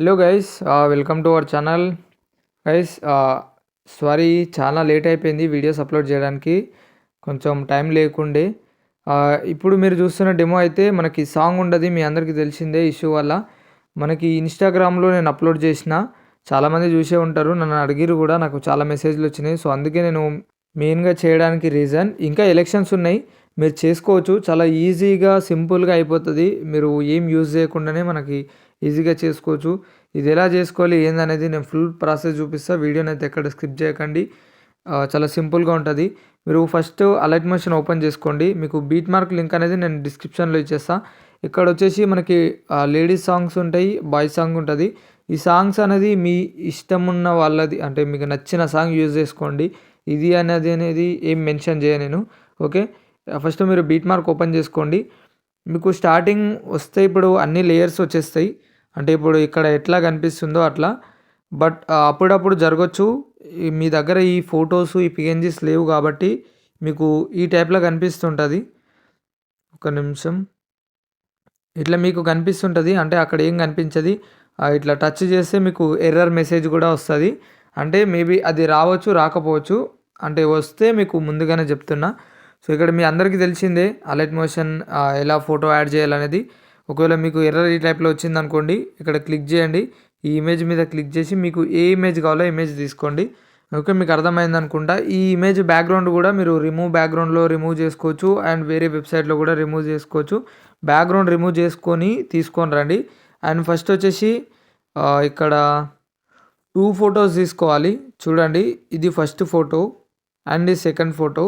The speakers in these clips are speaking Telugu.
Hello guys welcome to our channel guys sorry చాలా లేట్ అయిపోయింది వీడియోస్ అప్లోడ్ చేయడానికి. కొంచెం టైం లేకుండే. Uh, ఇప్పుడు మీరు చూస్తున్న డెమో అయితే మనకి సాంగ్ ఉండదు మీ అందరికీ తెలిసిందే ఇష్యూ వల్ల. మనకి ఇన్స్టాగ్రామ్లో నేను అప్లోడ్ చేసిన చాలామంది చూసే ఉంటారు నన్ను అడిగిరు కూడా నాకు చాలా మెసేజ్లు వచ్చినాయి. సో అందుకే నేను మెయిన్గా చేయడానికి రీజన్ ఇంకా ఎలక్షన్స్ ఉన్నాయి. మీరు చేసుకోవచ్చు. చాలా ఈజీగా సింపుల్గా అయిపోతుంది. మీరు ఏం యూజ్ చేయకుండానే మనకి ఈజీగా చేసుకోవచ్చు. ఇది ఎలా చేసుకోవాలి ఏందనేది నేను ఫుల్ ప్రాసెస్ చూపిస్తా. వీడియోని అయితే ఎక్కడ స్కిప్ చేయకండి. చాలా సింపుల్గా ఉంటుంది. మీరు ఫస్ట్ అలర్ట్ మెషిన్ ఓపెన్ చేసుకోండి. మీకు బీట్ మార్క్ లింక్ అనేది నేను డిస్క్రిప్షన్లో ఇచ్చేస్తా. ఇక్కడ వచ్చేసి మనకి లేడీస్ సాంగ్స్ ఉంటాయి బాయ్స్ సాంగ్ ఉంటుంది. ఈ సాంగ్స్ అనేది మీ ఇష్టం ఉన్న వాళ్ళది అంటే మీకు నచ్చిన సాంగ్ యూజ్ చేసుకోండి. ఇది అనేది అనేది ఏం మెన్షన్ చేయ నేను ఓకే ఫస్ట్ మీరు బీట్ మార్క్ ఓపెన్ చేసుకోండి. మీకు స్టార్టింగ్ వస్తే ఇప్పుడు అన్ని లేయర్స్ వచ్చేస్తాయి. అంటే ఇప్పుడు ఇక్కడ ఎట్లా కనిపిస్తుందో అట్లా. బట్ అప్పుడప్పుడు జరగచ్చు. మీ దగ్గర ఈ ఫొటోస్ ఈ పిఎన్జీస్ లేవు కాబట్టి మీకు ఈ టైప్లో కనిపిస్తుంటుంది. ఒక నిమిషం. ఇట్లా మీకు కనిపిస్తుంటుంది. అంటే అక్కడ ఏం కనిపించదు? ఇట్లా టచ్ చేస్తే మీకు ఎర్రర్ మెసేజ్ కూడా వస్తుంది. అంటే మేబీ అది రావచ్చు రాకపోవచ్చు. అంటే వస్తే మీకు ముందుగానే చెప్తున్నా. సో ఇక్కడ మీ అందరికీ తెలిసిందే అలర్ట్ మోషన్ ఎలా ఫోటో యాడ్ చేయాలనేది. ఒకవేళ మీకు ఎర్రర్ ఈ టైప్లో వచ్చింది అనుకోండి ఇక్కడ క్లిక్ చేయండి. ఈ ఇమేజ్ మీద క్లిక్ చేసి మీకు ఏ ఇమేజ్ కావాలో ఇమేజ్ తీసుకోండి. ఓకే మీకు అర్థమైంది అనుకుంటా. ఈ ఇమేజ్ బ్యాక్గ్రౌండ్ కూడా మీరు రిమూవ్ బ్యాక్గ్రౌండ్లో రిమూవ్ చేసుకోవచ్చు అండ్ వేరే వెబ్సైట్లో కూడా రిమూవ్ చేసుకోవచ్చు. బ్యాక్గ్రౌండ్ రిమూవ్ చేసుకొని తీసుకొని రండి. అండ్ ఫస్ట్ వచ్చేసి ఇక్కడ టూ ఫొటోస్ తీసుకోవాలి. చూడండి ఇది first photo and second photo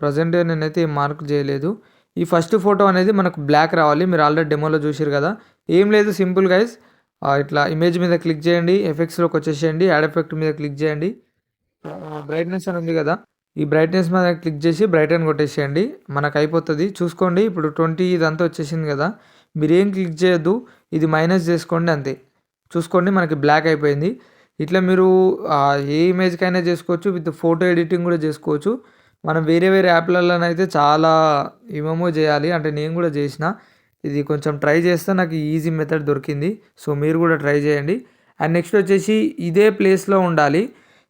present నేనైతే మార్క్ చేయలేదు. ఈ ఫస్ట్ ఫోటో అనేది మనకు బ్లాక్ రావాలి. మీరు ఆల్రెడీ డెమోలో చూసారు కదా. ఏం లేదు సింపుల్ గైస్. ఇట్లా ఇమేజ్ మీద క్లిక్ చేయండి. ఎఫెక్ట్స్లోకి వచ్చేసేయండి. యాడ్ ఎఫెక్ట్ మీద క్లిక్ చేయండి. బ్రైట్నెస్ అని ఉంది కదా. ఈ బ్రైట్నెస్ మీద క్లిక్ చేసి బ్రైట్ అని కొట్టేసేయండి. మనకు అయిపోతుంది. చూసుకోండి. ఇప్పుడు ట్వంటీ ఇదంతా వచ్చేసింది కదా. మీరేం క్లిక్ చేయొద్దు. ఇది మైనస్ చేసుకోండి అంతే. చూసుకోండి. మనకి బ్లాక్ అయిపోయింది. ఇట్లా మీరు ఏ ఇమేజ్కైనా చేసుకోవచ్చు. విత్ ఫోటో ఎడిటింగ్ కూడా చేసుకోవచ్చు. మనం వేరే వేరే యాప్లలోనైతే చాలా ఏమేమో చేయాలి. అంటే నేను కూడా చేసిన. ఇది కొంచెం ట్రై చేస్తే నాకు ఈజీ మెథడ్ దొరికింది. సో మీరు కూడా ట్రై చేయండి. అండ్ నెక్స్ట్ వచ్చేసి ఇదే ప్లేస్లో ఉండాలి.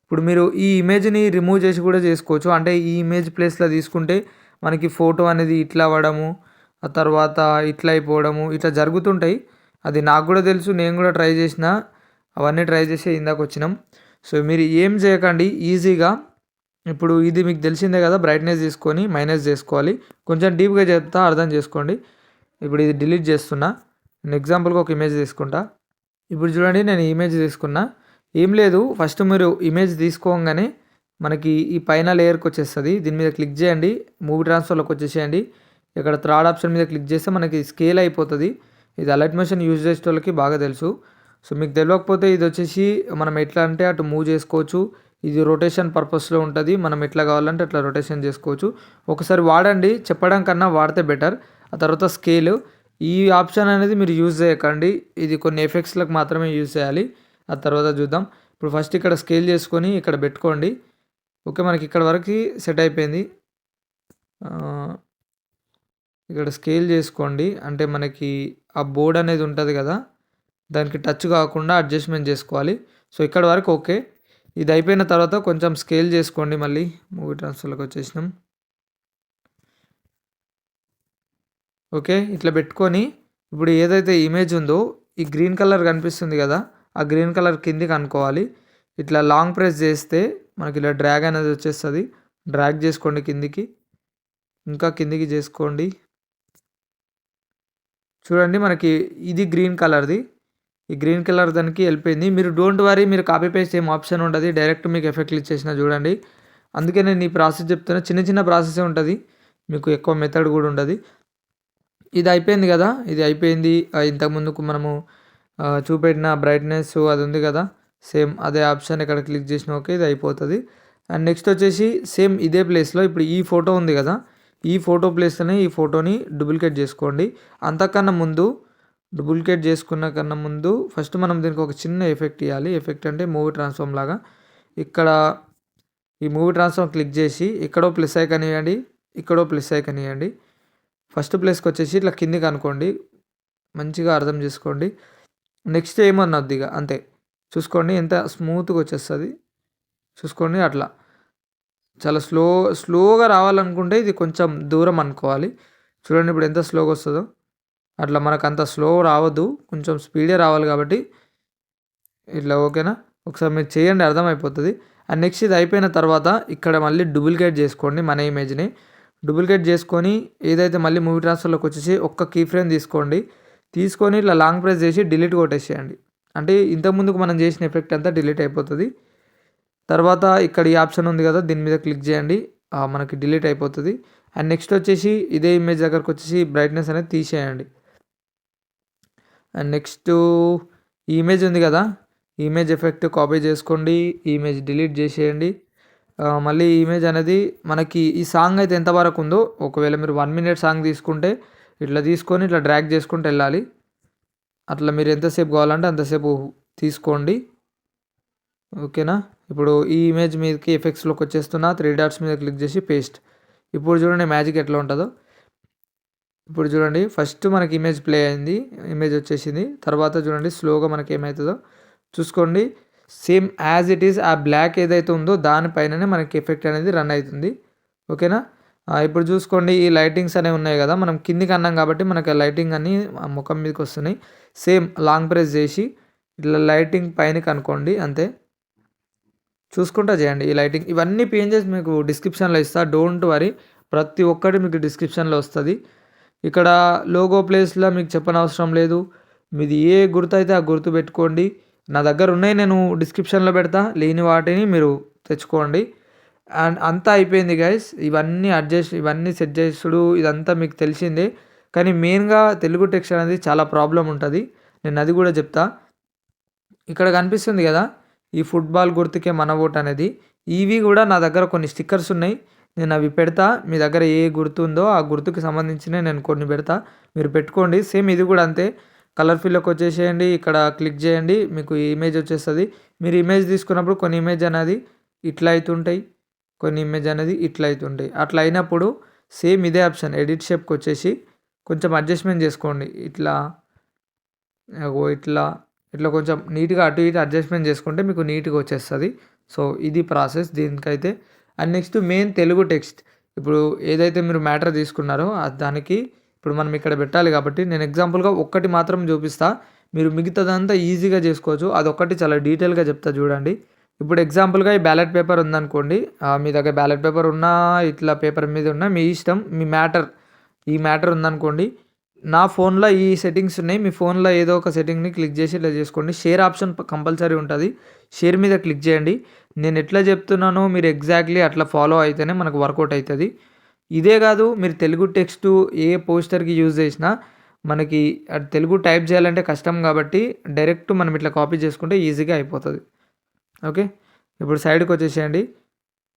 ఇప్పుడు మీరు ఈ ఇమేజ్ని రిమూవ్ చేసి కూడా చేసుకోవచ్చు. అంటే ఈ ఇమేజ్ ప్లేస్లో తీసుకుంటే మనకి ఫోటో అనేది ఇట్లా అవ్వడము ఆ తర్వాత ఇట్లా అయిపోవడము ఇట్లా జరుగుతుంటాయి. అది నాకు కూడా తెలుసు. నేను కూడా ట్రై చేసిన. అవన్నీ ట్రై చేసి ఇందాక వచ్చినాం. సో మీరు ఏం చేయకండి. ఈజీగా ఇప్పుడు ఇది మీకు తెలిసిందే కదా బ్రైట్నెస్ తీసుకొని మైనస్ చేసుకోవాలి. కొంచెం డీప్గా చెప్తా అర్థం చేసుకోండి. ఇప్పుడు ఇది డిలీట్ చేస్తున్నా. నేను ఎగ్జాంపుల్గా ఒక ఇమేజ్ తీసుకుంటా. ఇప్పుడు చూడండి నేను ఇమేజ్ తీసుకున్నా. ఏం లేదు ఫస్ట్ మీరు ఇమేజ్ తీసుకోగానే మనకి ఈ పైన లేయర్కి వచ్చేస్తుంది. దీని మీద క్లిక్ చేయండి మూవీ ట్రాన్స్ఫర్లోకి వచ్చేసేయండి. ఇక్కడ థర్డ్ ఆప్షన్ మీద క్లిక్ చేస్తే మనకి స్కేల్ అయిపోతుంది. ఇది అలర్ట్ మెషన్ యూజ్ చేసే వాళ్ళకి బాగా తెలుసు. సో మీకు తెలియకపోతే ఇది వచ్చేసి మనం ఎట్లా అంటే అటు మూవ్ చేసుకోవచ్చు. ఇది రొటేషన్ పర్పస్లో ఉంటుంది. మనం ఎట్లా కావాలంటే అట్లా రొటేషన్ చేసుకోవచ్చు. ఒకసారి వాడండి. చెప్పడం కన్నా వాడితే బెటర్ ఆ తర్వాత స్కేల్ ఈ ఆప్షన్ అనేది మీరు యూజ్ చేయకండి. ఇది కొన్ని ఎఫెక్ట్స్లకు మాత్రమే యూజ్ చేయాలి. ఆ తర్వాత చూద్దాం. ఇప్పుడు ఫస్ట్ ఇక్కడ స్కేల్ చేసుకొని ఇక్కడ పెట్టుకోండి. ఓకే మనకి ఇక్కడ వరకు సెట్ అయిపోయింది. ఇక్కడ స్కేల్ చేసుకోండి. అంటే మనకి ఆ బోర్డ్ అనేది ఉంటుంది కదా. దానికి టచ్ కాకుండా అడ్జస్ట్మెంట్ చేసుకోవాలి. సో ఇక్కడ వరకు ఓకే ఇది అయిపోయిన తర్వాత కొంచెం స్కేల్ చేసుకోండి మళ్ళీ. మూవీ ట్రాన్స్ఫర్లోకి వచ్చేసినాం. ఓకే ఇట్లా పెట్టుకొని ఇప్పుడు ఏదైతే ఇమేజ్ ఉందో ఈ గ్రీన్ కలర్ కనిపిస్తుంది కదా ఆ గ్రీన్ కలర్ కిందికి అనుకోవాలి ఇట్లా లాంగ్ ప్రెస్ చేస్తే మనకి ఇలా డ్రాగ్ అనేది వచ్చేస్తుంది. డ్రాగ్ చేసుకోండి కిందికి. ఇంకా కిందికి చేసుకోండి. చూడండి మనకి ఇది గ్రీన్ కలర్ది. ఈ గ్రీన్ కలర్ దానికి వెళ్ళిపోయింది మీరు డోంట్ వరీ మీరు కాపీ పేస్ట్ ఏం ఆప్షన్ ఉంటుంది డైరెక్ట్ మీకు ఎఫెక్ట్ ఇచ్చేసిన చూడండి. అందుకే నేను ఈ ప్రాసెస్ చెప్తున్నా. చిన్న చిన్న ప్రాసెసే ఉంటుంది. మీకు ఎక్కువ మెథడ్ కూడా ఉండదు. ఇది అయిపోయింది కదా? ఇది అయిపోయింది. ఇంతకుముందుకు మనము చూపెట్టిన బ్రైట్నెస్ అది ఉంది కదా? సేమ్ అదే ఆప్షన్ ఇక్కడ క్లిక్ చేసిన ఓకే ఇది అయిపోతుంది. అండ్ నెక్స్ట్ వచ్చేసి సేమ్ ఇదే ప్లేస్లో ఇప్పుడు ఈ ఫోటో ఉంది కదా? ఈ ఫోటో ప్లేస్లోనే ఈ ఫోటోని డూప్లికేట్ చేసుకోండి. అంతకన్నా ముందు డూప్లికేట్ చేసుకున్న కన్నా ముందు ఫస్ట్ మనం దీనికి ఒక చిన్న ఎఫెక్ట్ ఇవ్వాలి ఎఫెక్ట్ అంటే మూవీ ట్రాన్స్ఫార్మ్ లాగా. ఇక్కడ ఈ మూవీ ట్రాన్స్ఫార్మ్ క్లిక్ చేసి ఇక్కడో ప్లస్ ఐకన్ ఇవ్వండి ఇక్కడో ప్లస్ ఐకన్ ఇవ్వండి ఫస్ట్ ప్లేస్కి వచ్చేసి ఇట్లా కిందికి అనుకోండి. మంచిగా అర్థం చేసుకోండి. నెక్స్ట్ ఏమన్నది ఇక అంతే. చూసుకోండి ఎంత స్మూత్గా వచ్చేస్తుంది. చూసుకోండి అట్లా. చాలా స్లో స్లోగా రావాలనుకుంటే ఇది కొంచెం దూరం అనుకోవాలి. చూడండి ఇప్పుడు ఎంత స్లోగా వస్తుందో. అట్లా మనకు అంత స్లో రావద్దు. కొంచెం స్పీడే రావాలి కాబట్టి ఇట్లా ఓకేనా? ఒకసారి మీరు చేయండి అర్థమైపోతుంది. అండ్ నెక్స్ట్ ఇది అయిపోయిన తర్వాత ఇక్కడ మళ్ళీ డూప్లికేట్ చేసుకోండి మన ఇమేజ్ని డూప్లికేట్ చేసుకొని ఏదైతే మళ్ళీ మూవీ ట్రాన్స్ఫర్లోకి వచ్చేసి ఒక్క కీ ఫ్రేమ్ తీసుకోండి. తీసుకొని ఇట్లా లాంగ్ ప్రెస్ చేసి డిలీట్ కొట్టేసేయండి. అంటే ఇంతకుముందుకు మనం చేసిన ఎఫెక్ట్ అంతా డిలీట్ అయిపోతుంది. తర్వాత ఇక్కడ ఈ ఆప్షన్ ఉంది కదా దీని మీద క్లిక్ చేయండి. మనకి డిలీట్ అయిపోతుంది. అండ్ నెక్స్ట్ వచ్చేసి ఇదే ఇమేజ్ దగ్గరకు వచ్చేసి బ్రైట్నెస్ అనేది తీసేయండి. అండ్ నెక్స్ట్ ఇమేజ్ ఉంది కదా. ఇమేజ్ ఎఫెక్ట్ కాపీ చేసుకోండి. ఇమేజ్ డిలీట్ చేసేయండి. మళ్ళీ ఇమేజ్ అనేది మనకి ఈ సాంగ్ అయితే ఎంతవరకు ఉందో ఒకవేళ మీరు వన్ మినిట్ సాంగ్ తీసుకుంటే ఇట్లా తీసుకొని ఇట్లా డ్రాగ్ చేసుకుంటూ వెళ్ళాలి. అట్లా మీరు ఎంతసేపు కావాలంటే అంతసేపు తీసుకోండి. ఓకేనా? ఇప్పుడు ఈ ఇమేజ్ మీదకి ఎఫెక్ట్స్లోకి వచ్చేస్తున్నా త్రీ డాట్స్ మీద క్లిక్ చేసి పేస్ట్. ఇప్పుడు చూడండి మ్యాజిక్ ఎట్లా ఉంటుందో. ఇప్పుడు చూడండి ఫస్ట్ మనకి ఇమేజ్ ప్లే అయింది ఇమేజ్ వచ్చేసింది. తర్వాత చూడండి స్లోగా మనకి ఏమవుతుందో చూసుకోండి. సేమ్ యాజ్ ఇట్ ఈస్ ఆ బ్లాక్ ఏదైతే ఉందో దానిపైననే మనకి ఎఫెక్ట్ అనేది రన్ అవుతుంది. ఓకేనా ఇప్పుడు చూసుకోండి ఈ లైటింగ్స్ అనేవి ఉన్నాయి కదా మనం కిందికి అన్నాం కాబట్టి మనకి లైటింగ్ అన్ని ముఖం మీదకి వస్తున్నాయి. సేమ్ లాంగ్ ప్రెస్ చేసి ఇట్లా లైటింగ్ పైన కనుక్కోండి అంతే. చూసుకుంటా చేయండి ఈ లైటింగ్ ఇవన్నీ పేంజెస్ మీకు డిస్క్రిప్షన్లో ఇస్తా డోంట్ వరీ ప్రతి ఒక్కటి మీకు డిస్క్రిప్షన్లో వస్తుంది. ఇక్కడ లోగో ప్లేస్లో మీకు చెప్పనవసరం లేదు. మీది ఏ గుర్తు అయితే ఆ గుర్తు పెట్టుకోండి. నా దగ్గర ఉన్నాయి నేను డిస్క్రిప్షన్లో పెడతా. లేని వాటిని మీరు తెచ్చుకోండి. అండ్ అంతా అయిపోయింది గైస్. ఇవన్నీ అడ్జస్ట్ ఇవన్నీ సెట్ చేసుడు ఇదంతా మీకు తెలిసిందే. కానీ మెయిన్గా తెలుగు టెక్స్ట్ అనేది చాలా ప్రాబ్లం ఉంటుంది. నేను అది కూడా చెప్తా. ఇక్కడ కనిపిస్తుంది కదా ఈ ఫుట్బాల్ గుర్తుకే మన ఓట్ అనేది. ఇవి కూడా నా దగ్గర కొన్ని స్టిక్కర్స్ ఉన్నాయి. నేను అవి పెడతా మీ దగ్గర ఏ గుర్తు ఉందో ఆ గుర్తుకి సంబంధించిన నేను కొన్ని పెడతా. మీరు పెట్టుకోండి. సేమ్ ఇది కూడా అంతే. కలర్ ఫిల్లోకి వచ్చేసేయండి. ఇక్కడ క్లిక్ చేయండి. మీకు ఇమేజ్ వచ్చేస్తుంది. మీరు ఇమేజ్ తీసుకున్నప్పుడు కొన్ని ఇమేజ్ అనేది ఇట్లా అవుతుంటాయి కొన్ని ఇమేజ్ అనేది ఇట్లా అవుతుంటాయి అట్లా అయినప్పుడు సేమ్ ఇదే ఆప్షన్. ఎడిట్ షేప్కి వచ్చేసి కొంచెం అడ్జస్ట్మెంట్ చేసుకోండి. ఇట్లా ఇట్లా ఇట్లా కొంచెం నీట్గా అటు ఇటు అడ్జస్ట్మెంట్ చేసుకుంటే మీకు నీట్గా వచ్చేస్తుంది. సో ఇది ప్రాసెస్. దీనికైతే and next main Telugu text. ఇప్పుడు ఏదైతే మీరు మ్యాటర్ తీసుకున్నారో దానికి ఇప్పుడు మనం ఇక్కడ పెట్టాలి కాబట్టి నేను ఎగ్జాంపుల్గా ఒక్కటి మాత్రం చూపిస్తా. మీరు మిగతాదంతా ఈజీగా చేసుకోవచ్చు. అదొక్కటి చాలా డీటెయిల్గా చెప్తా చూడండి. ఇప్పుడు ఎగ్జాంపుల్గా ఈ బ్యాలెట్ పేపర్ ఉందనుకోండి. మీ దగ్గర బ్యాలెట్ పేపర్ ఉన్నా ఇట్లా పేపర్ మీద ఉన్నా మీ ఇష్టం మీ మ్యాటర్ ఈ మ్యాటర్ ఉందనుకోండి. నా ఫోన్లో ఈ సెట్టింగ్స్ ఉన్నాయి. మీ ఫోన్లో ఏదో ఒక సెట్టింగ్ని క్లిక్ చేసి ఇట్లా చేసుకోండి. షేర్ ఆప్షన్ కంపల్సరీ ఉంటుంది. షేర్ మీద క్లిక్ చేయండి. నేను ఎట్లా చెప్తున్నానో మీరు ఎగ్జాక్ట్లీ అట్లా ఫాలో అయితేనే మనకు వర్కౌట్ అవుతుంది ఇదే కాదు మీరు తెలుగు టెక్స్ట్ ఏ పోస్టర్కి యూజ్ చేసినా మనకి తెలుగు టైప్ చేయాలంటే కష్టం కాబట్టి డైరెక్ట్ మనం ఇట్లా కాపీ చేసుకుంటే ఈజీగా అయిపోతుంది. ఓకే ఇప్పుడు సైడ్కి వచ్చేసేయండి.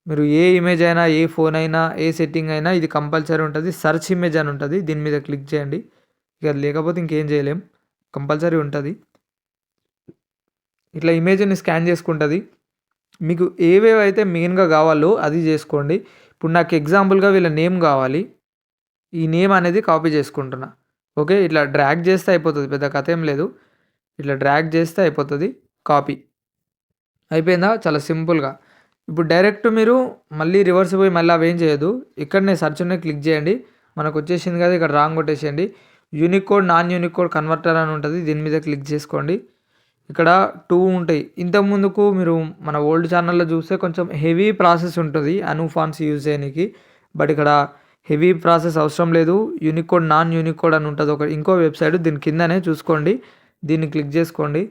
మీరు ఏ ఇమేజ్ అయినా ఏ ఫోన్ అయినా ఏ సెట్టింగ్ అయినా ఇది కంపల్సరీ ఉంటుంది. సర్చ్ ఇమేజ్ అని ఉంటుంది. దీని మీద క్లిక్ చేయండి. ఇక లేకపోతే ఇంకేం చేయలేం. కంపల్సరీ ఉంటుంది. ఇట్లా ఇమేజ్ని స్కాన్ చేసుకుంటుంది. మీకు ఏవేవైతే మెయిన్గా కావాలో అది చేసుకోండి. ఇప్పుడు నాకు ఎగ్జాంపుల్గా వీళ్ళ నేమ్ కావాలి. ఈ నేమ్ అనేది కాపీ చేసుకుంటున్నా. ఓకే? ఇట్లా డ్రాగ్ చేస్తే అయిపోతుంది. పెద్ద కథ ఏం లేదు. ఇట్లా డ్రాగ్ చేస్తే అయిపోతుంది. కాపీ. అయిపోయిందా? చాలా సింపుల్గా. ఇప్పుడు డైరెక్ట్ మీరు మళ్ళీ రివర్స్ పోయి మళ్ళీ అవేం చేయదు ఇక్కడనే సర్చ్ ఉన్నాయి క్లిక్ చేయండి. మనకు వచ్చేసింది కదా? ఇక్కడ wrong కొట్టేసేయండి. Unique code non unique code converter అని ఉంటుంది. దీని మీద క్లిక్ చేసుకోండి. ఇక్కడ టూ ఉంటాయి. ఇంతకు ముందుకు మీరు మన ఓల్డ్ ఛానల్లో చూస్తే కొంచెం హెవీ ప్రాసెస్ ఉంటుంది. అనుఫాన్స్ యూజ్ చేయడానికి బట్ ఇక్కడ హెవీ ప్రాసెస్ అవసరం లేదు. Unique code non unique code అని ఉంటుంది. ఒక ఇంకో వెబ్సైట్ దీని కిందనే చూసుకోండి. దీన్ని క్లిక్ చేసుకోండి.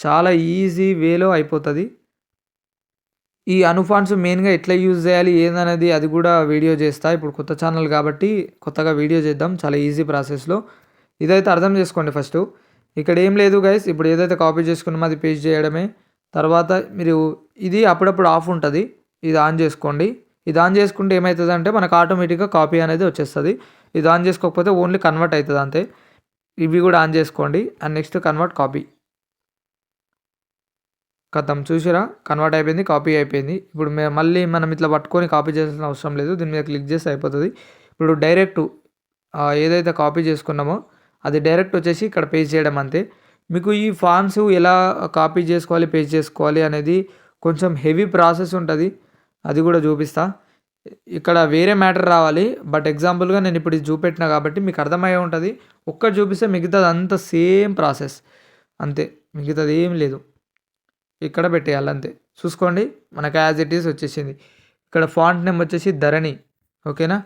చాలా ఈజీ వేలో అయిపోతుంది. ఈ అనుఫాన్స్ మెయిన్గా ఎట్లా యూజ్ చేయాలి? ఏందనేది అది కూడా వీడియో చేస్తా. ఇప్పుడు కొత్త ఛానల్ కాబట్టి కొత్తగా వీడియో చేద్దాం. చాలా ఈజీ ప్రాసెస్లో ఇదైతే అర్థం చేసుకోండి ఫస్ట్ ఇక్కడ ఏం లేదు గైస్ ఇప్పుడు ఏదైతే కాపీ చేసుకున్నామో అది పేస్ట్ చేయడమే. తర్వాత మీరు ఇది అప్పుడప్పుడు ఆఫ్ ఉంటుంది. ఇది ఆన్ చేసుకోండి. ఇది ఆన్ చేసుకుంటే ఏమవుతుందంటే మనకు ఆటోమేటిక్గా కాపీ అనేది వచ్చేస్తుంది. ఇది ఆన్ చేసుకోకపోతే ఓన్లీ కన్వర్ట్ అవుతుంది అంతే. ఇవి కూడా ఆన్ చేసుకోండి. అండ్ నెక్స్ట్ కన్వర్ట్ కాపీ కథం చూసిరా? కన్వర్ట్ అయిపోయింది కాపీ అయిపోయింది. ఇప్పుడు మేము మళ్ళీ మనం ఇట్లా పట్టుకొని కాపీ చేయాల్సిన అవసరం లేదు. దీని మీద క్లిక్ చేస్తే అయిపోతుంది. ఇప్పుడు డైరెక్ట్ ఏదైతే కాపీ చేసుకున్నామో అది డైరెక్ట్ వచ్చేసి ఇక్కడ పేజ్ చేయడం అంతే. మీకు ఈ ఫామ్స్ ఎలా కాపీ చేసుకోవాలి పేజ్ చేసుకోవాలి అనేది కొంచెం హెవీ ప్రాసెస్ ఉంటుంది. అది కూడా చూపిస్తా. ఇక్కడ వేరే మ్యాటర్ రావాలి బట్ ఎగ్జాంపుల్గా నేను ఇప్పుడు ఇది చూపెట్టిన కాబట్టి మీకు అర్థమయ్యే ఉంటుంది. ఒక్కటి చూపిస్తే మిగతాది అంతా సేమ్ ప్రాసెస్. అంతే మిగతాది ఏం లేదు. ఇక్కడ పెట్టేయాలి అంతే. చూసుకోండి మనకు యాజ్ ఇట్ ఈస్ వచ్చేసింది. ఇక్కడ ఫాంట్ నేమ్ వచ్చేసి ధరణి. ఓకేనా?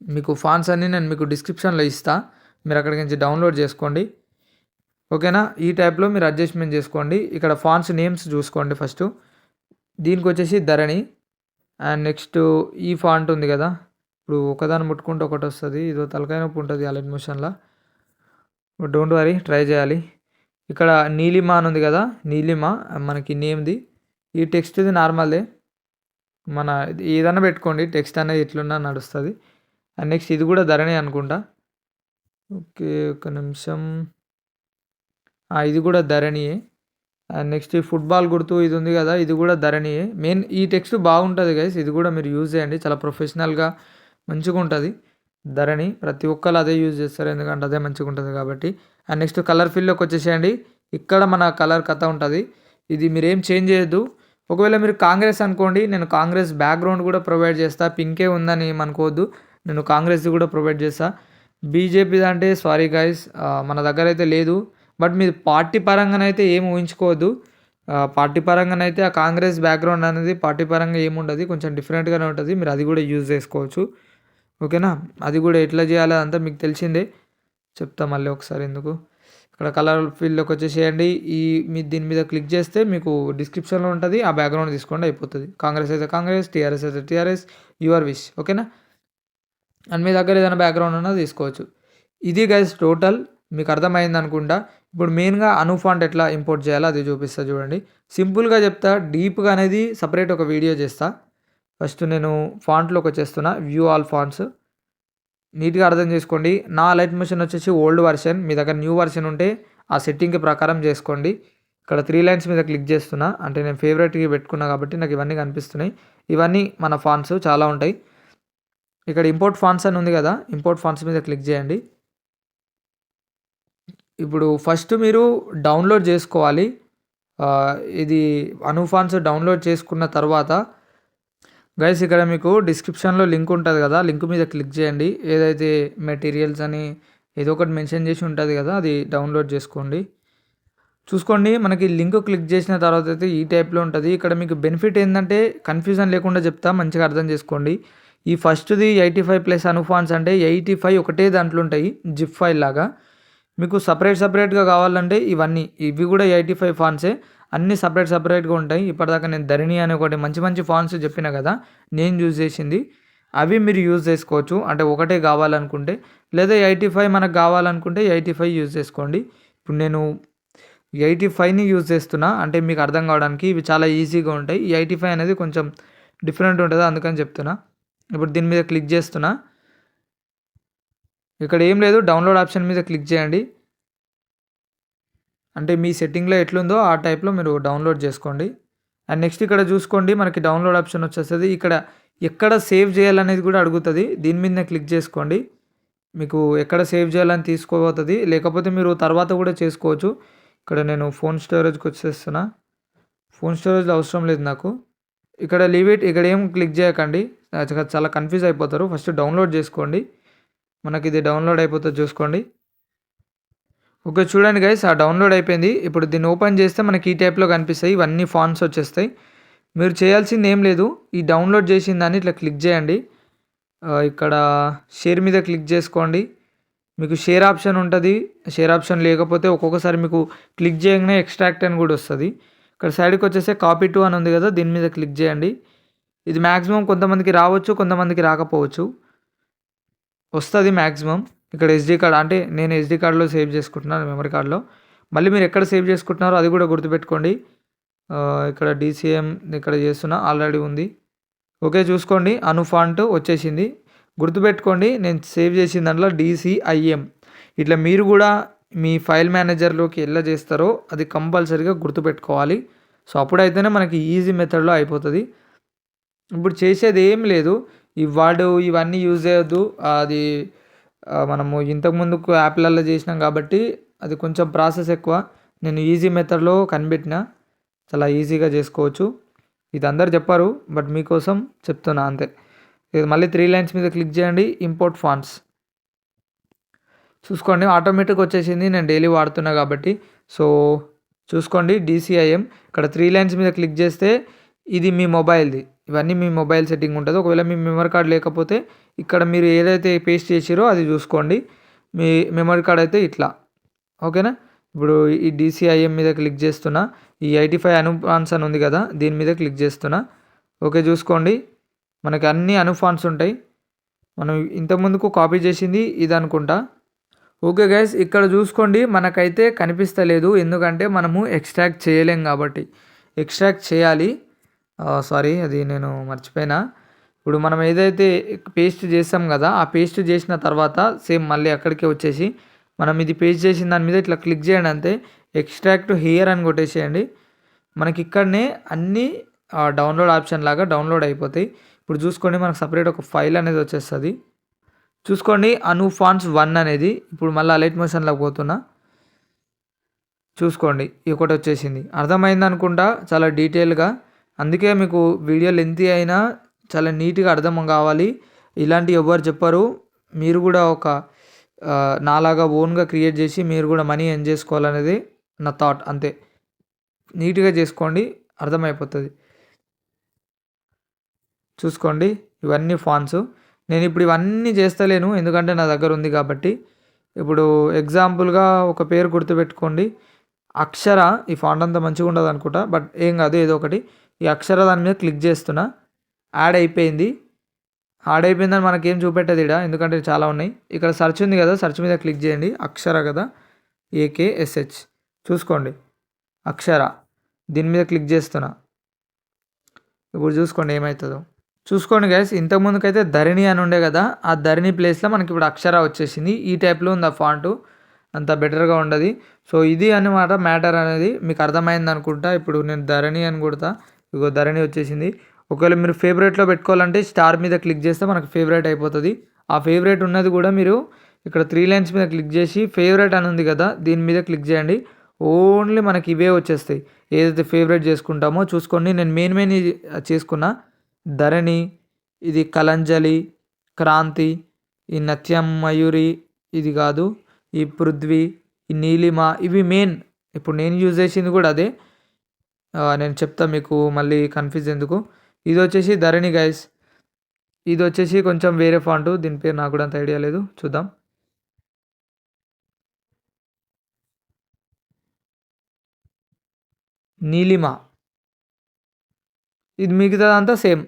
మీకు ఫాంట్స్ అన్నీ నేను మీకు డిస్క్రిప్షన్లో ఇస్తా. మీరు అక్కడికి నుంచి డౌన్లోడ్ చేసుకోండి. ఓకేనా? ఈ టైప్లో మీరు అడ్జస్ట్మెంట్ చేసుకోండి. ఇక్కడ ఫాన్స్ నేమ్స్ చూసుకోండి ఫస్ట్. దీనికి వచ్చేసి ధరణి. అండ్ నెక్స్ట్ ఈ ఫాంట్ ఉంది కదా. ఇప్పుడు ఒకదాన్ని ముట్టుకుంటే ఒకటి వస్తుంది. ఇదో తలకాయ నొప్పి ఉంటుంది అలెట్ మోషన్లో. డోంట్ వరీ ట్రై చేయాలి. ఇక్కడ నీలిమ అని ఉంది కదా. నీలిమ మనకి నేమ్ది. ఈ టెక్స్ట్ది నార్మల్దే. మన ఏదైనా పెట్టుకోండి. టెక్స్ట్ అనేది ఎట్లున్నా నడుస్తుంది. అండ్ నెక్స్ట్ ఇది కూడా ధరణి అనుకుంటా. ఓకే ఒక నిమిషం. ఇది కూడా ధరణియే. నెక్స్ట్ ఈ ఫుట్బాల్ గుర్తు ఇది ఉంది కదా ఇది కూడా ధరణియే. మెయిన్ ఈ టెక్స్ట్ బాగుంటుంది గైస్ ఇది కూడా మీరు యూజ్ చేయండి. చాలా ప్రొఫెషనల్గా మంచిగా ఉంటుంది ధరణి ప్రతి ఒక్కరు అదే యూజ్ చేస్తారు. ఎందుకంటే అదే మంచిగా ఉంటుంది కాబట్టి. అండ్ నెక్స్ట్ కలర్ ఫీల్డ్లోకి వచ్చేసేయండి. ఇక్కడ మన కలర్ కథ ఉంటుంది. ఇది మీరు ఏం చేంజ్ చేయొద్దు. ఒకవేళ మీరు కాంగ్రెస్ అనుకోండి నేను కాంగ్రెస్ బ్యాక్గ్రౌండ్ కూడా ప్రొవైడ్ చేస్తా. పింకే ఉందని అనుకోవద్దు. నేను కాంగ్రెస్ది కూడా ప్రొవైడ్ చేస్తా. బీజేపీ అంటే సారీ గైస్ మన దగ్గర అయితే లేదు. బట్ మీరు పార్టీ పరంగానైతే ఏం ఊహించుకోవద్దు. పార్టీ పరంగానైతే ఆ కాంగ్రెస్ బ్యాక్గ్రౌండ్ అనేది పార్టీ పరంగా ఏముండదు. కొంచెం డిఫరెంట్గానే ఉంటుంది. మీరు అది కూడా యూజ్ చేసుకోవచ్చు. ఓకేనా అది కూడా ఎట్లా చేయాలి అంతా మీకు తెలిసిందే. చెప్తా మళ్ళీ ఒకసారి ఎందుకు? ఇక్కడ కలర్ ఫీల్డ్లోకి వచ్చేసేయండి. ఈ మీ దీని మీద క్లిక్ చేస్తే మీకు డిస్క్రిప్షన్లో ఉంటుంది. ఆ బ్యాక్గ్రౌండ్ తీసుకోండి అయిపోతుంది. కాంగ్రెస్ అయితే కాంగ్రెస్ టీఆర్ఎస్ అయితే టీఆర్ఎస్ యువర్ విష్ ఓకేనా అండ్ మీ దగ్గర ఏదైనా బ్యాక్గ్రౌండ్ ఉన్నా తీసుకోవచ్చు. ఇది గైస్ టోటల్ మీకు అర్థమైంది అనుకుంటా. ఇప్పుడు మెయిన్గా అను ఫాంట్ ఎట్లా ఇంపోర్ట్ చేయాలో అది చూపిస్తా చూడండి. సింపుల్గా చెప్తా డీప్గా అనేది సపరేట్ ఒక వీడియో చేస్తా. ఫస్ట్ నేను ఫాంట్లోకి వచ్చేస్తున్నా వ్యూ ఆల్ ఫాంట్స్ నీట్గా అర్థం చేసుకోండి. నా లైట్ మిషన్ వచ్చేసి ఓల్డ్ వర్షన్ మీ దగ్గర న్యూ వర్షన్ ఉంటే ఆ సెట్టింగ్ ప్రకారం చేసుకోండి. ఇక్కడ త్రీ లైన్స్ మీద క్లిక్ చేస్తున్నా. అంటే నేను ఫేవరెట్కి పెట్టుకున్నా కాబట్టి నాకు ఇవన్నీ కనిపిస్తున్నాయి. ఇవన్నీ మన ఫాంట్స్ చాలా ఉంటాయి. ఇక్కడ ఇంపోర్ట్ ఫాన్స్ అని ఉంది కదా ఇంపోర్ట్ ఫాన్స్ మీద క్లిక్ చేయండి. ఇప్పుడు ఫస్ట్ మీరు డౌన్లోడ్ చేసుకోవాలి. ఇది అనుఫాన్స్ డౌన్లోడ్ చేసుకున్న తర్వాత గైస్ ఇక్కడ మీకు డిస్క్రిప్షన్లో లింక్ ఉంటుంది కదా లింక్ మీద క్లిక్ చేయండి. ఏదైతే మెటీరియల్స్ అని ఏదో ఒకటి మెన్షన్ చేసి ఉంటుంది కదా అది డౌన్లోడ్ చేసుకోండి. చూసుకోండి మనకి లింక్ క్లిక్ చేసిన తర్వాత అయితే ఈ టైప్లో ఉంటుంది. ఇక్కడ మీకు బెనిఫిట్ ఏంటంటే కన్ఫ్యూజన్ లేకుండా చెప్తా మంచిగా అర్థం చేసుకోండి. ఈ ఫస్ట్ది ఎయిటీ ఫైవ్ ప్లస్ అనుఫాన్స్ అంటే ఎయిటీ ఫైవ్ ఒకటే దాంట్లో ఉంటాయి జిప్ ఫైల్ లాగా. మీకు సపరేట్ సపరేట్గా కావాలంటే ఇవన్నీ ఇవి కూడా ఎయిటీ ఫైవ్ ఫాన్సే. అన్నీ సపరేట్ సపరేట్గా ఉంటాయి. ఇప్పటిదాకా నేను ధరణి అనే ఒకటి మంచి మంచి ఫాన్స్ చెప్పిన కదా నేను యూజ్ చేసింది. అవి మీరు యూజ్ చేసుకోవచ్చు. అంటే ఒకటే కావాలనుకుంటే లేదా ఎయిటీ ఫైవ్ మనకు కావాలనుకుంటే ఎయిటీ ఫైవ్ యూజ్ చేసుకోండి. ఇప్పుడు నేను ఎయిటీ ఫైవ్ని యూజ్ చేస్తున్నా అంటే మీకు అర్థం కావడానికి ఇవి చాలా ఈజీగా ఉంటాయి. ఈ ఎయిటీ ఫైవ్ అనేది కొంచెం డిఫరెంట్ ఉంటుంది అందుకని చెప్తున్నా. ఇప్పుడు దీని మీద క్లిక్ చేస్తున్నా. ఇక్కడ ఏం లేదు డౌన్లోడ్ ఆప్షన్ మీద క్లిక్ చేయండి. అంటే మీ సెట్టింగ్లో ఎట్లుందో ఆ టైప్లో మీరు డౌన్లోడ్ చేసుకోండి. అండ్ నెక్స్ట్ ఇక్కడ చూసుకోండి మనకి డౌన్లోడ్ ఆప్షన్ వచ్చేస్తుంది. ఇక్కడ ఎక్కడ సేవ్ చేయాలనేది కూడా అడుగుతుంది. దీని మీదనే క్లిక్ చేసుకోండి. మీకు ఎక్కడ సేవ్ చేయాలని తీసుకోబోతుంది. లేకపోతే మీరు తర్వాత కూడా చేసుకోవచ్చు. ఇక్కడ నేను ఫోన్ స్టోరేజ్కి వచ్చేస్తున్నా. ఫోన్ స్టోరేజ్ అవసరం లేదు నాకు. ఇక్కడ లీవ్ ఇట్ ఇక్కడ ఏం క్లిక్ చేయకండి. చాలా కన్ఫ్యూజ్ అయిపోతారు. ఫస్ట్ డౌన్లోడ్ చేసుకోండి. మనకి ఇది డౌన్లోడ్ అయిపోతుంది చూసుకోండి. ఓకే చూడండి గైస్ ఆ డౌన్లోడ్ అయిపోయింది. ఇప్పుడు దీన్ని ఓపెన్ చేస్తే మనకి ఈ టైప్లో కనిపిస్తాయి. ఇవన్నీ ఫాన్స్ వచ్చేస్తాయి. మీరు చేయాల్సింది ఏం లేదు. ఈ డౌన్లోడ్ చేసిన దాన్ని ఇట్లా క్లిక్ చేయండి. ఇక్కడ షేర్ మీద క్లిక్ చేసుకోండి. మీకు షేర్ ఆప్షన్ ఉంటుంది. షేర్ ఆప్షన్ లేకపోతే ఒక్కొక్కసారి మీకు క్లిక్ చేయగానే ఎక్స్ట్రాక్ట్ అని కూడా వస్తుంది. ఇక్కడ సైడ్కి వచ్చేస్తే కాపీ టూ అని ఉంది కదా దీని మీద క్లిక్ చేయండి. ఇది మ్యాక్సిమం కొంతమందికి రావచ్చు కొంతమందికి రాకపోవచ్చు. వస్తుంది మ్యాక్సిమం ఇక్కడ ఎస్డీ కార్డ్ అంటే నేను ఎస్డీ కార్డులో సేవ్ చేసుకుంటున్నాను మెమరీ కార్డులో మళ్ళీ మీరు ఎక్కడ సేవ్ చేసుకుంటున్నారో అది కూడా గుర్తుపెట్టుకోండి. ఇక్కడ డీసీఎం ఇక్కడ చేస్తున్నా ఆల్రెడీ ఉంది. ఓకే చూసుకోండి. అనుఫాంట్ వచ్చేసింది. గుర్తుపెట్టుకోండి నేను సేవ్ చేసిన దాంట్లో డీసీఐఎం ఇట్లా మీరు కూడా మీ ఫైల్ మేనేజర్లోకి ఎలా చేస్తారో అది కంపల్సరీగా గుర్తుపెట్టుకోవాలి. సో అప్పుడైతేనే మనకి ఈజీ మెథడ్లో అయిపోతుంది. ఇప్పుడు చేసేది ఏం లేదు. ఈ వర్డ్ ఇవన్నీ యూజ్ చేయొద్దు. అది మనము ఇంతకుముందుకు యాప్లలో చేసినాం కాబట్టి అది కొంచెం ప్రాసెస్ ఎక్కువ. నేను ఈజీ మెథడ్లో కనిపెట్టిన చాలా ఈజీగా చేసుకోవచ్చు. ఇది అందరు చెప్పారు బట్ మీకోసం చెప్తున్నా అంతే. ఇది మళ్ళీ త్రీ లైన్స్ మీద క్లిక్ చేయండి. Import fonts. చూసుకోండి. ఆటోమేటిక్ వచ్చేసింది. నేను డైలీ వాడుతున్నా కాబట్టి. సో చూసుకోండి. డీసీఐఎం ఇక్కడ త్రీ లైన్స్ మీద క్లిక్ చేస్తే ఇది మీ మొబైల్ది ఇవన్నీ మీ మొబైల్ సెట్టింగ్ ఉంటుంది. ఒకవేళ మీ మెమరీ కార్డ్ లేకపోతే ఇక్కడ మీరు ఏదైతే పేస్ట్ చేసిరో అది చూసుకోండి. మీ మెమరీ కార్డ్ అయితే ఇట్లా. ఓకేనా ఇప్పుడు ఈ డీసీఐఎం మీద క్లిక్ చేస్తున్నా. ఈ ఐటీ ఫైవ్ అనుఫాన్స్ అని ఉంది కదా? దీని మీద క్లిక్ చేస్తున్నా. ఓకే చూసుకోండి. మనకి అన్ని అనుఫాన్స్ ఉంటాయి. మనం ఇంతకుముందుకు కాపీ చేసింది ఇది అనుకుంటా. ఓకే గైస్ ఇక్కడ చూసుకోండి మనకైతే కనిపిస్తలేదు. ఎందుకంటే మనము ఎక్స్ట్రాక్ట్ చేయలేం కాబట్టి. ఎక్స్ట్రాక్ట్ చేయాలి. సారీ అది నేను మర్చిపోయినా. ఇప్పుడు మనం ఏదైతే పేస్ట్ చేస్తాం కదా ఆ పేస్ట్ చేసిన తర్వాత సేమ్ మళ్ళీ అక్కడికే వచ్చేసి మనం ఇది పేస్ట్ చేసిన దాని మీద ఇట్లా క్లిక్ చేయండి అంతే. ఎక్స్ట్రాక్ట్ హియర్ అని కొట్టేసేయండి. మనకి ఇక్కడనే అన్నీ డౌన్లోడ్ ఆప్షన్ లాగా డౌన్లోడ్ అయిపోతాయి. ఇప్పుడు చూసుకోండి మనకు సపరేట్ ఒక ఫైల్ అనేది వచ్చేస్తుంది. చూసుకోండి అను ఫాన్స్ వన్ అనేది. ఇప్పుడు మళ్ళీ అలైట్ మోషన్లో పోతున్నా. చూసుకోండి ఒకటి వచ్చేసింది. అర్థమైంది అనుకుంటా చాలా డీటెయిల్గా. అందుకే మీకు వీడియో లెంత్ అయినా చాలా నీట్గా అర్థం కావాలి. ఇలాంటి ఎవరు చెప్పరు. మీరు కూడా ఒక నాలాగా ఓన్గా క్రియేట్ చేసి మీరు కూడా మనీ ఎర్న్ చేసుకోవాలనేది నా థాట్ అంతే. నీట్గా చేసుకోండి అర్థమైపోతుంది. చూసుకోండి ఇవన్నీ ఫాన్స్. నేను ఇప్పుడు ఇవన్నీ చేస్తలేను ఎందుకంటే నా దగ్గర ఉంది కాబట్టి. ఇప్పుడు ఎగ్జాంపుల్గా ఒక పేరు గుర్తుపెట్టుకోండి. అక్షర ఈ ఫాంట్ అంతా మంచిగా ఉండదు అనుకుంటా బట్ ఏం కాదు ఏదో ఒకటి. ఈ అక్షర దాని మీద క్లిక్ చేస్తున్నా యాడ్ అయిపోయింది. యాడ్ అయిపోయిందని మనకేం చూపెట్టదు ఇడ ఎందుకంటే చాలా ఉన్నాయి. ఇక్కడ సెర్చ్ ఉంది కదా సెర్చ్ మీద క్లిక్ చేయండి. అక్షర కదా ఏకేఎస్హెచ్. చూసుకోండి. అక్షర దీని మీద క్లిక్ చేస్తున్నా. ఇప్పుడు చూసుకోండి ఏమవుతుందో. చూసుకోండి గైస్ ఇంతకుముందుకైతే ధరణి అని ఉండే కదా ఆ ధరణి ప్లేస్లో మనకి ఇప్పుడు అక్షర వచ్చేసింది. ఈ టైప్లో ఉంది ఆ ఫాంటు అంత బెటర్గా ఉండదు. సో ఇది అనమాట మ్యాటర్ అనేది. మీకు అర్థమైంది అనుకుంటా. ఇప్పుడు నేను ధరణి అని కొడతా. ఇగో ధరణి వచ్చేసింది. ఒకవేళ మీరు ఫేవరెట్లో పెట్టుకోవాలంటే స్టార్ మీద క్లిక్ చేస్తే మనకు ఫేవరెట్ అయిపోతుంది. ఆ ఫేవరెట్ ఉన్నది కూడా మీరు ఇక్కడ త్రీ లైన్స్ మీద క్లిక్ చేసి ఫేవరెట్ అని ఉంది కదా దీని మీద క్లిక్ చేయండి. ఓన్లీ మనకి ఇవే వచ్చేస్తాయి. ఏదైతే ఫేవరెట్ చేసుకుంటామో చూసుకోండి. నేను మెయిన్ మెయిన్ చేసుకున్నా. ధరణి ఇది కలంజలి క్రాంతి ఈ నత్యం మయూరి ఇది కాదు ఈ పృథ్వీ ఈ నీలిమ ఇవి మెయిన్. ఇప్పుడు నేను యూజ్ చేసింది కూడా అదే. నేను చెప్తా మీకు మళ్ళీ కన్ఫ్యూజ్ ఎందుకు? ఇది వచ్చేసి ధరణి గైస్ ఇది వచ్చేసి కొంచెం వేరే ఫాంటు దీని పేరు నాకు కూడా అంత ఐడియా లేదు. చూద్దాం. నీలిమ. ఇది మిగతాదంతా సేమ్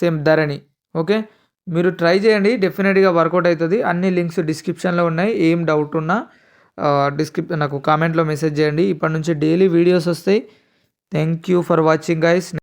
సేమ్ ధరణి. ఓకే? మీరు ట్రై చేయండి. డెఫినెట్గా వర్కౌట్ అవుతుంది. అన్ని లింక్స్ డిస్క్రిప్షన్లో ఉన్నాయి. ఏం డౌట్ ఉన్నా డిస్క్రిప్ నాకు కామెంట్లో మెసేజ్ చేయండి. ఇప్పటి నుంచి డైలీ వీడియోస్ వస్తాయి. Thank you for watching guys.